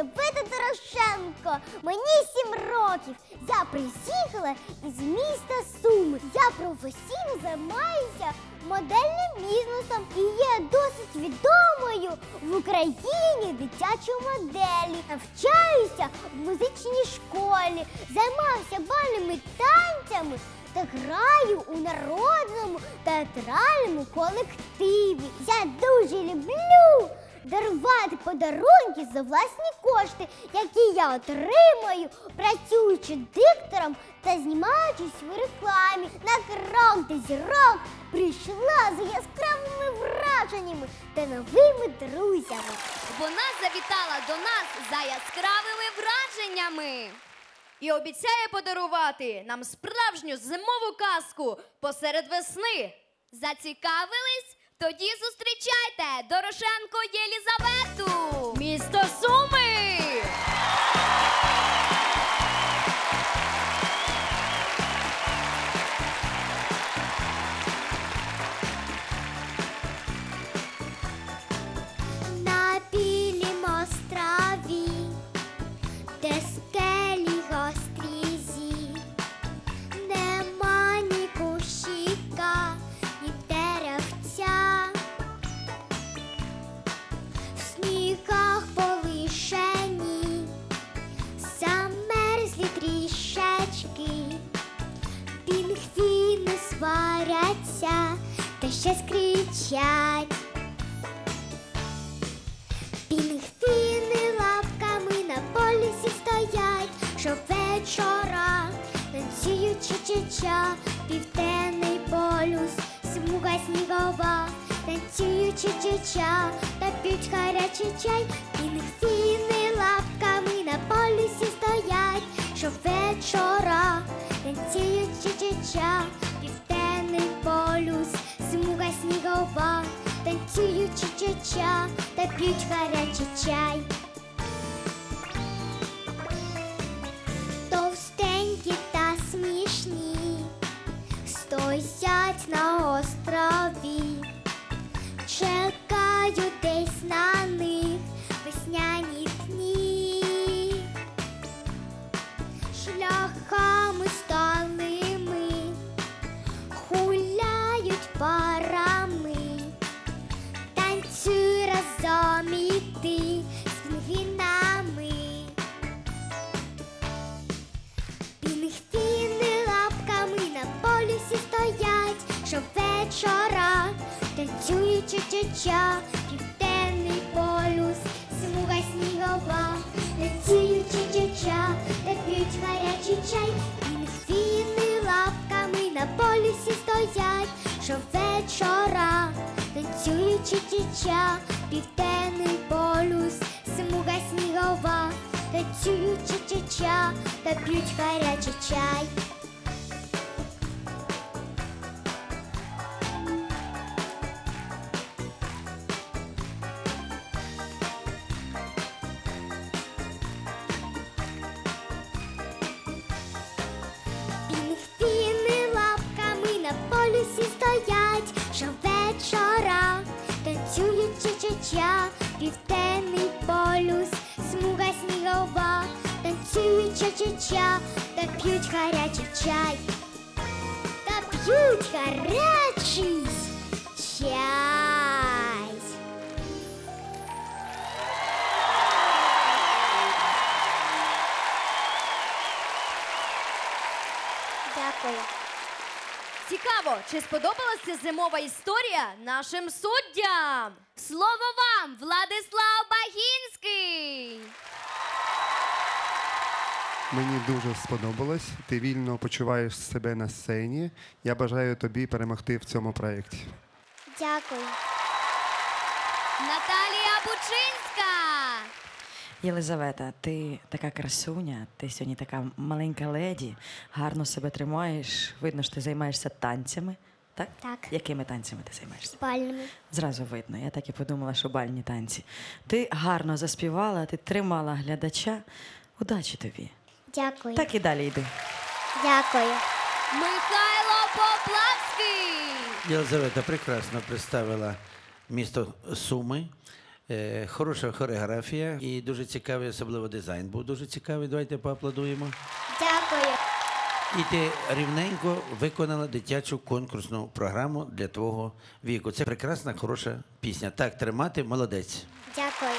Єлизавета Дорошенко. Мені сім років. Я приїхала із міста Суми. Я професійно займаюся модельним бізнесом і є досить відомою в Україні дитячою моделі. Навчаюся в музичній школі, займаюся бальними танцями та граю у народному театральному колективі. Я дуже люблю дарувати подарунки за власні кошти, які я отримаю, працюючи диктором та знімаючись в рекламі. На крок до зірок прийшла за яскравими враженнями та новими друзями. Вона завітала до нас за яскравими враженнями. І обіцяє подарувати нам справжню зимову казку посеред весни. Зацікавились? Тоді зустрічайте Дорошенко Єлізавету! Місто Суми! Сваряться та ще скричать. Пінгвіни лапками на полюсі стоять, щовечора танцюють ча-ча-ча, південний полюс, смуга снігова, танцюють ча-ча-ча, та п'ють гарячий чай, пінгвіни лапками на полюсі стоять, щовечора танцюють ча-ча-ча, південний танцюють ча-ча-ча та п'ють гарячий чай. Ча-ча-ча, південний полюс, смуга снігова, танцюють ча-ча-ча, та п'ють гарячий чай. Пінгвіни лапками на полюсі стоять, щовечора танцюють ча-ча-ча, південний полюс, смуга снігова, танцюють ча-ча-ча, та п'ють гарячий чай. Танцюють ча-ча-ча, та п'ють гарячий чай. Та п'ють гарячий чай. Дякую. Цікаво, чи сподобалася зимова історія нашим суддям? Слово вам, Владислав Багінський! Мені дуже сподобалось. Ти вільно почуваєш себе на сцені. Я бажаю тобі перемогти в цьому проєкті. Дякую. Наталія Бучинська! Єлизавета, ти така красуня, ти сьогодні така маленька леді, гарно себе тримаєш. Видно, що ти займаєшся танцями. Так? Так. Якими танцями ти займаєшся? Пальми. Зразу видно. Я так і подумала, що бальні танці. Ти гарно заспівала, ти тримала глядача. Удачі тобі. Дякую. Так і далі йди. Дякую. Михайло Поплавський! Єлизавета прекрасно представила місто Суми. Е, хороша хореографія і дуже цікавий, особливо дизайн був дуже цікавий. Давайте поаплодуємо. Дякую. І ти рівненько виконала дитячу конкурсну програму для твого віку. Це прекрасна, хороша пісня. Так, тримати, молодець. Дякую.